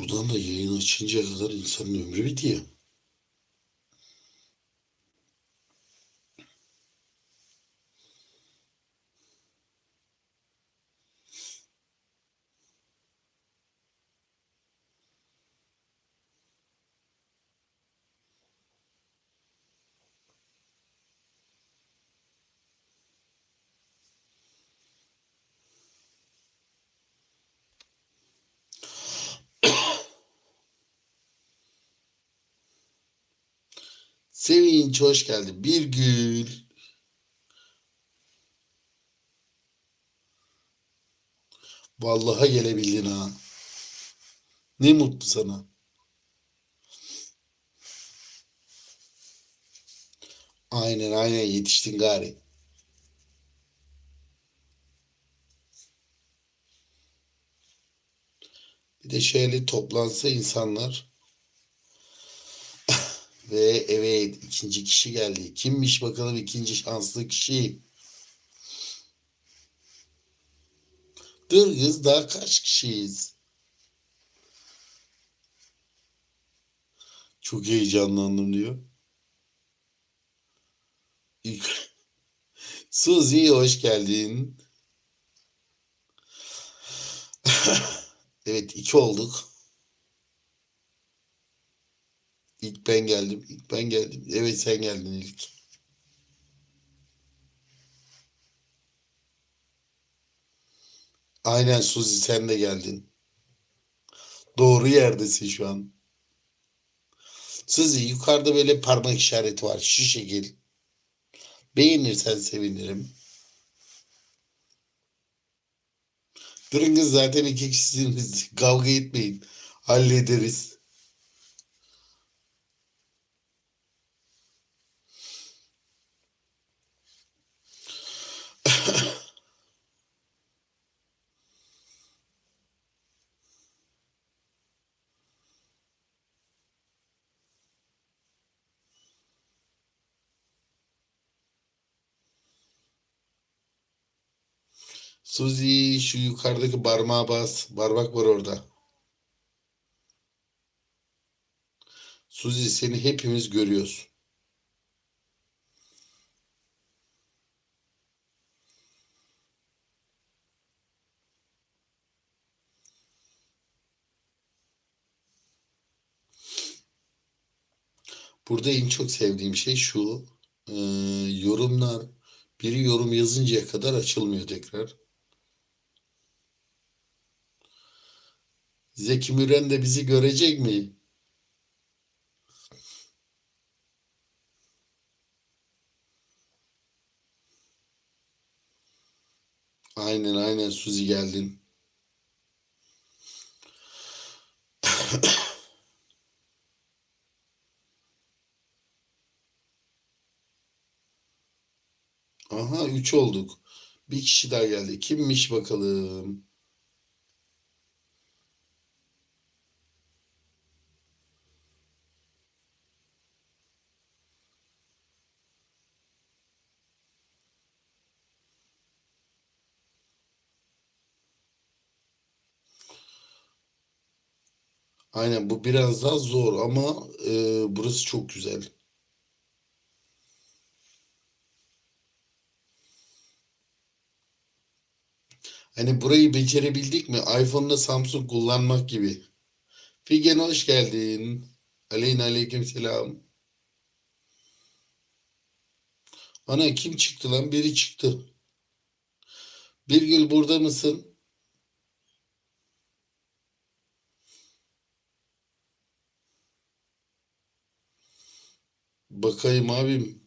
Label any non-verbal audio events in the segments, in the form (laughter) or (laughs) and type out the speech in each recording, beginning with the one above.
Buradan da yayın açıncaya kadar insanın ömrü bitiyor. Sevinç hoş geldin. Bir gül. Vallahi gelebildin ha. Ne mutlu sana. Aynen aynen yetiştin gari. Bir de şöyle toplansa insanlar ve evet ikinci kişi geldi. Kimmiş bakalım ikinci şanslı kişi? Dur kız daha kaç kişiyiz? Çok heyecanlandım diyor. (laughs) Suzi hoş geldin. (laughs) evet iki olduk. İlk ben geldim. İlk ben geldim. Evet sen geldin ilk. Aynen Suzi sen de geldin. Doğru yerdesin şu an. Suzi yukarıda böyle parmak işareti var. Şu şekil. Beğenirsen sevinirim. Durun kız zaten iki kişisiniz. (laughs) Kavga etmeyin. Hallederiz. Suzi şu yukarıdaki parmağa bas. Parmak var orada. Suzi seni hepimiz görüyoruz. Burada en çok sevdiğim şey şu. e, yorumlar biri yorum yazıncaya kadar açılmıyor tekrar. Zeki Müren de bizi görecek mi? Aynen aynen Suzi geldin. (coughs) Aha 3 olduk. Bir kişi daha geldi. Kimmiş bakalım? Aynen bu biraz daha zor ama e, burası çok güzel. Hani burayı becerebildik mi? iPhone'da Samsung kullanmak gibi. Figen hoş geldin. Aleyna aleyküm selam. Ana kim çıktı lan? Biri çıktı. Birgül burada mısın? Bakayım abim.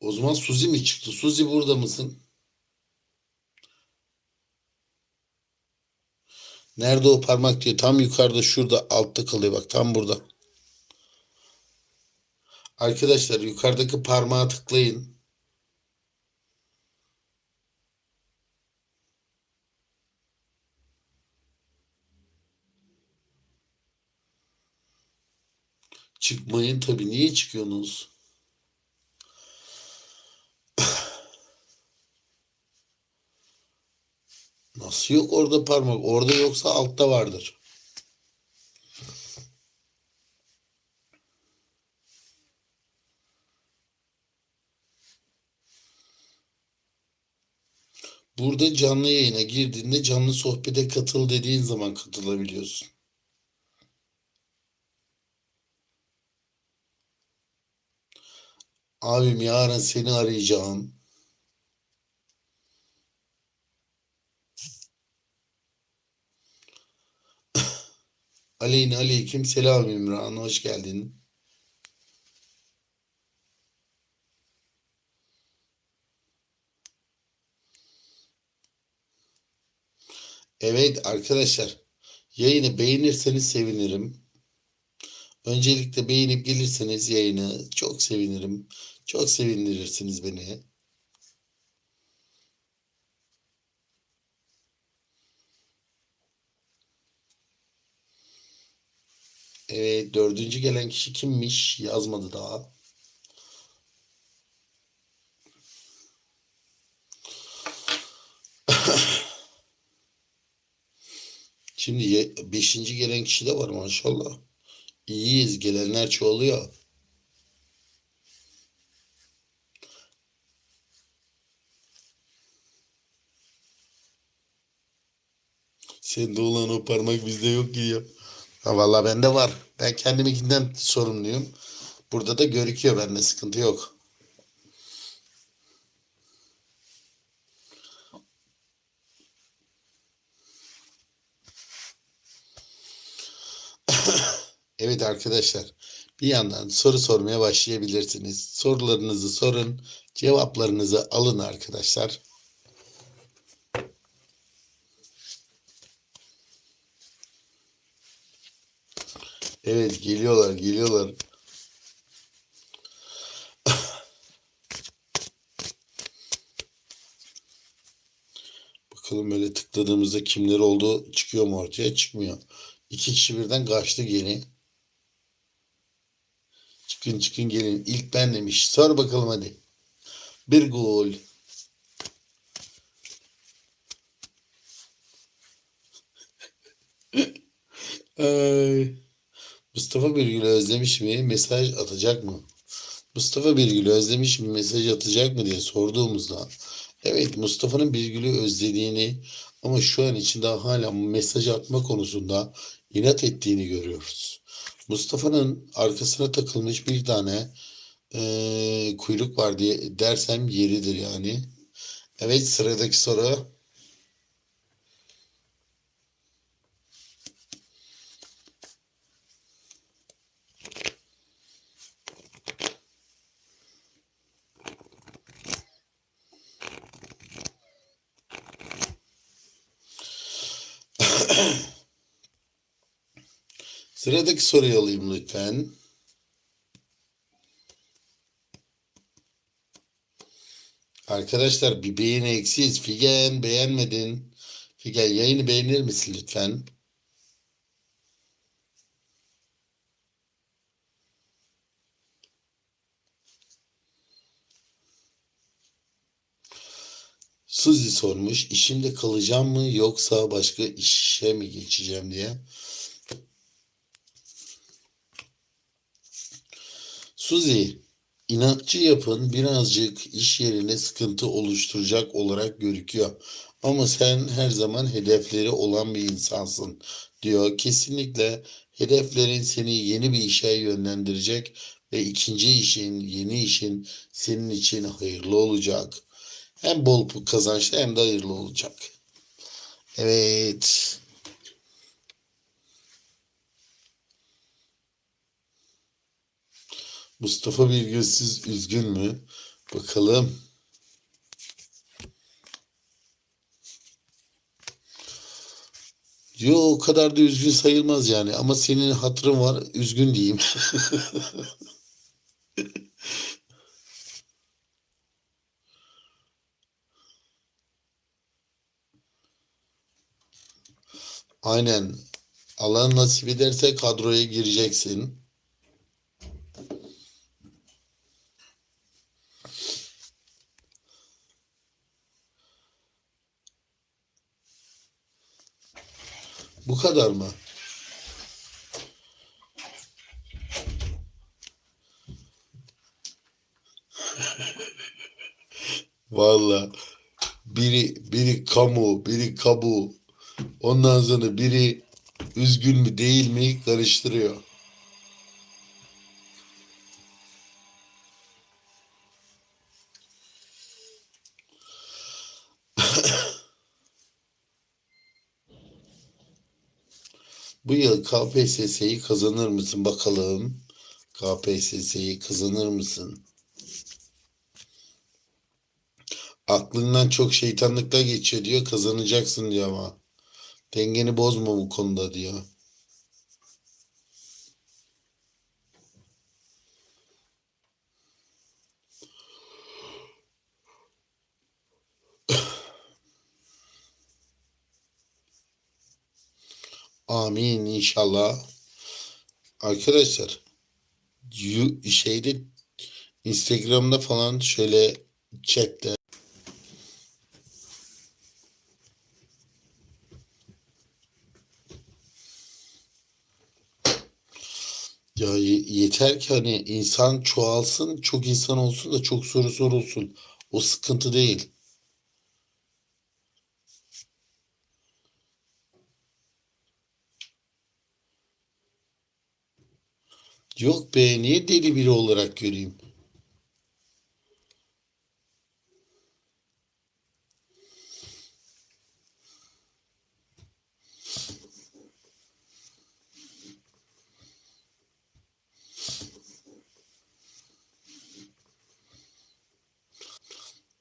O zaman Suzi mi çıktı? Suzi burada mısın? Nerede o parmak diyor. Tam yukarıda şurada altta kalıyor bak tam burada. Arkadaşlar yukarıdaki parmağa tıklayın. Çıkmayın tabii. Niye çıkıyorsunuz? Nasıl yok orada parmak? Orada yoksa altta vardır. Burada canlı yayına girdiğinde canlı sohbete katıl dediğin zaman katılabiliyorsun. Abim yarın seni arayacağım. (laughs) Aleyna aleyküm selam İmran hoş geldin. Evet arkadaşlar yayını beğenirseniz sevinirim. Öncelikle beğenip gelirseniz yayını çok sevinirim. Çok sevindirirsiniz beni. Evet dördüncü gelen kişi kimmiş yazmadı daha. (laughs) Şimdi beşinci gelen kişi de var maşallah. İyiyiz gelenler çoğalıyor. Sende olan o parmak bizde yok ki ya. Ha, vallahi bende var. Ben kendimikinden sorumluyum. Burada da görüküyor bende sıkıntı yok. (laughs) Evet arkadaşlar, bir yandan soru sormaya başlayabilirsiniz. Sorularınızı sorun, cevaplarınızı alın arkadaşlar. Evet geliyorlar, geliyorlar. (laughs) Bakalım böyle tıkladığımızda kimler oldu çıkıyor mu ortaya? Çıkmıyor. İki kişi birden kaçtı geri. Çıkın çıkın gelin. İlk ben demiş. Sor bakalım hadi. Bir gol. (laughs) Ay. Mustafa Birgül'ü özlemiş mi? Mesaj atacak mı? Mustafa Birgül'ü özlemiş mi? Mesaj atacak mı diye sorduğumuzda evet Mustafa'nın Birgül'ü özlediğini ama şu an için daha hala mesaj atma konusunda inat ettiğini görüyoruz. Mustafa'nın arkasına takılmış bir tane eee, kuyruk var diye dersem yeridir yani. Evet sıradaki soru. Sıradaki soruyu alayım lütfen. Arkadaşlar bir beğeni eksiyiz. Figen beğenmedin. Figen yayını beğenir misin lütfen? Suzi sormuş. İşimde kalacağım mı yoksa başka işe mi geçeceğim diye. Suzi, inatçı yapın birazcık iş yerine sıkıntı oluşturacak olarak gözüküyor. Ama sen her zaman hedefleri olan bir insansın diyor. Kesinlikle hedeflerin seni yeni bir işe yönlendirecek ve ikinci işin, yeni işin senin için hayırlı olacak. Hem bol kazançlı hem de hayırlı olacak. Evet. Mustafa Birgülsüz üzgün mü? Bakalım. Yo o kadar da üzgün sayılmaz yani ama senin hatırın var üzgün diyeyim. (laughs) Aynen. Allah nasip ederse kadroya gireceksin. Bu kadar mı? Valla biri biri kamu, biri kabu. Ondan sonra biri üzgün mü değil mi karıştırıyor. Bu yıl KPSS'yi kazanır mısın bakalım? KPSS'yi kazanır mısın? Aklından çok şeytanlıklar geçiyor diyor. Kazanacaksın diyor ama. Dengeni bozma bu konuda diyor. Amin inşallah. Arkadaşlar şeyde Instagram'da falan şöyle chatte ya ye- yeter ki hani insan çoğalsın, çok insan olsun da çok soru sorulsun. O sıkıntı değil. Yok be niye deli biri olarak göreyim?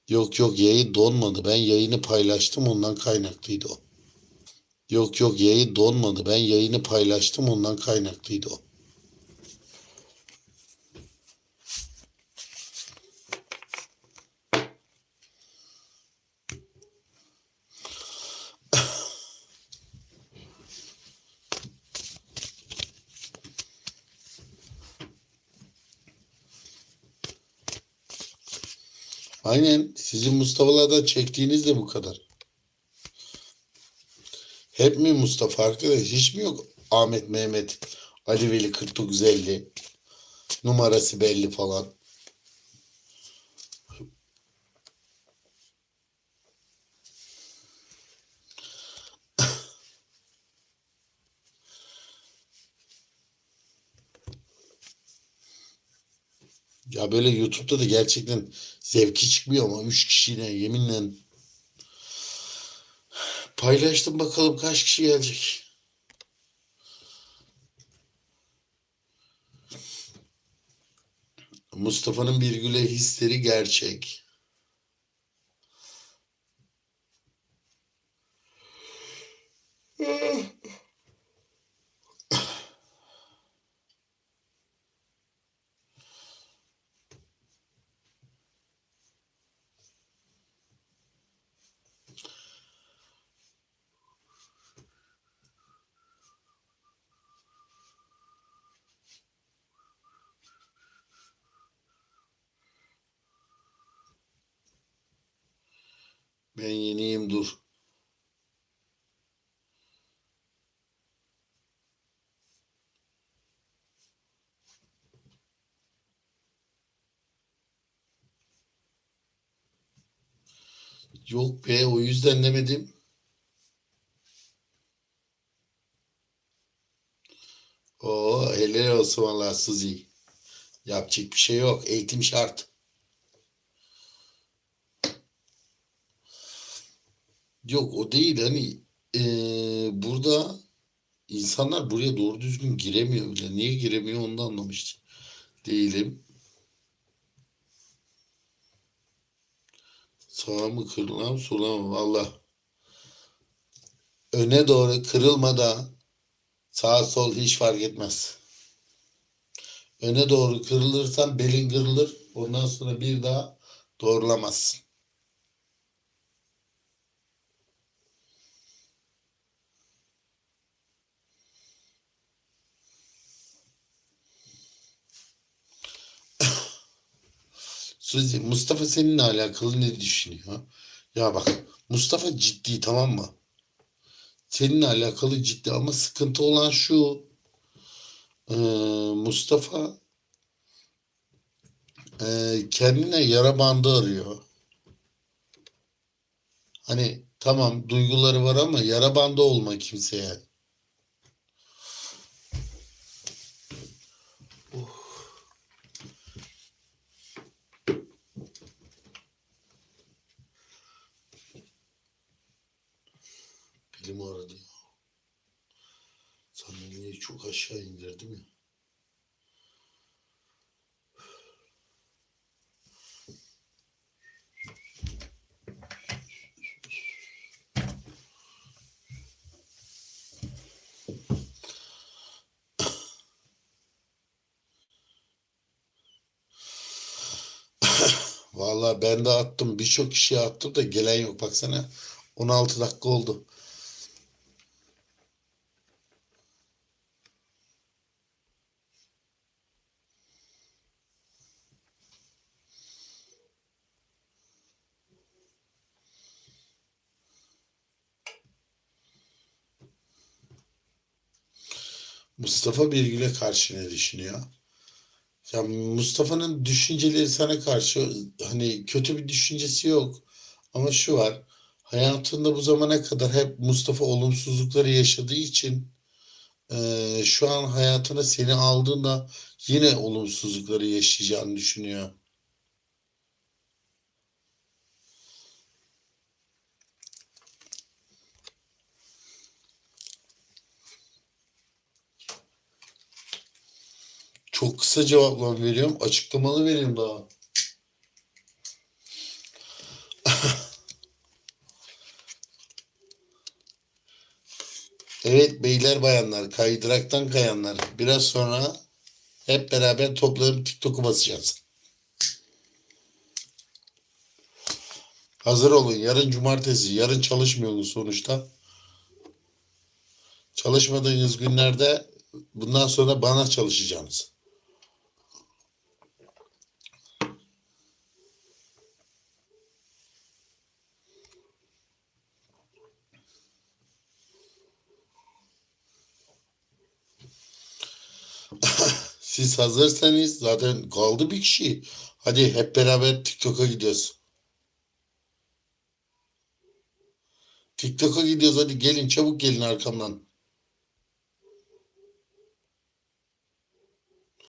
Yok yok yayın donmadı. Ben yayını paylaştım ondan kaynaklıydı o. Yok yok yayın donmadı. Ben yayını paylaştım ondan kaynaklıydı o. Aynen sizin Mustafa'lardan çektiğiniz de bu kadar. Hep mi Mustafa arkadaş? Hiç mi yok Ahmet Mehmet Ali Veli 4950 numarası belli falan. Ya böyle YouTube'da da gerçekten zevki çıkmıyor ama 3 kişiyle yeminle paylaştım bakalım kaç kişi gelecek. Mustafa'nın bir güle hisleri gerçek. Ben yeniyim dur. Yok be o yüzden demedim. Oo helal olsun valla Suzi. Yapacak bir şey yok. Eğitim şart. Yok o değil hani eee, burada insanlar buraya doğru düzgün giremiyor bile. Niye giremiyor onu da anlamış değilim. Sağa mı kırılan sola mı? Valla. Öne doğru kırılmadan sağ sol hiç fark etmez. Öne doğru kırılırsan belin kırılır. Ondan sonra bir daha doğrulamazsın. Suzi, Mustafa seninle alakalı ne düşünüyor? Ya bak Mustafa ciddi tamam mı? Seninle alakalı ciddi ama sıkıntı olan şu. eee, Mustafa eee, kendine yara bandı arıyor. Hani tamam duyguları var ama yara bandı olma kimseye. Belim ağrıdı ya. Sandalyeyi çok aşağı indirdim ya. (coughs) Vallahi ben de attım. Birçok kişiye attım da gelen yok. Baksana 16 dakika oldu. Mustafa Birgül'e karşı ne düşünüyor? Ya Mustafa'nın düşünceleri sana karşı hani kötü bir düşüncesi yok. Ama şu var. Hayatında bu zamana kadar hep Mustafa olumsuzlukları yaşadığı için eee, şu an hayatına seni aldığında yine olumsuzlukları yaşayacağını düşünüyor. Çok kısa cevaplar veriyorum. Açıklamalı vereyim daha. (laughs) Evet beyler bayanlar kaydıraktan kayanlar. Biraz sonra hep beraber toplanıp TikTok'u basacağız. Hazır olun. Yarın cumartesi. Yarın çalışmıyorsunuz sonuçta. Çalışmadığınız günlerde bundan sonra bana çalışacaksınız. Hazırsanız zaten kaldı bir kişi. Hadi hep beraber TikTok'a gidiyoruz. TikTok'a gidiyoruz hadi gelin çabuk gelin arkamdan.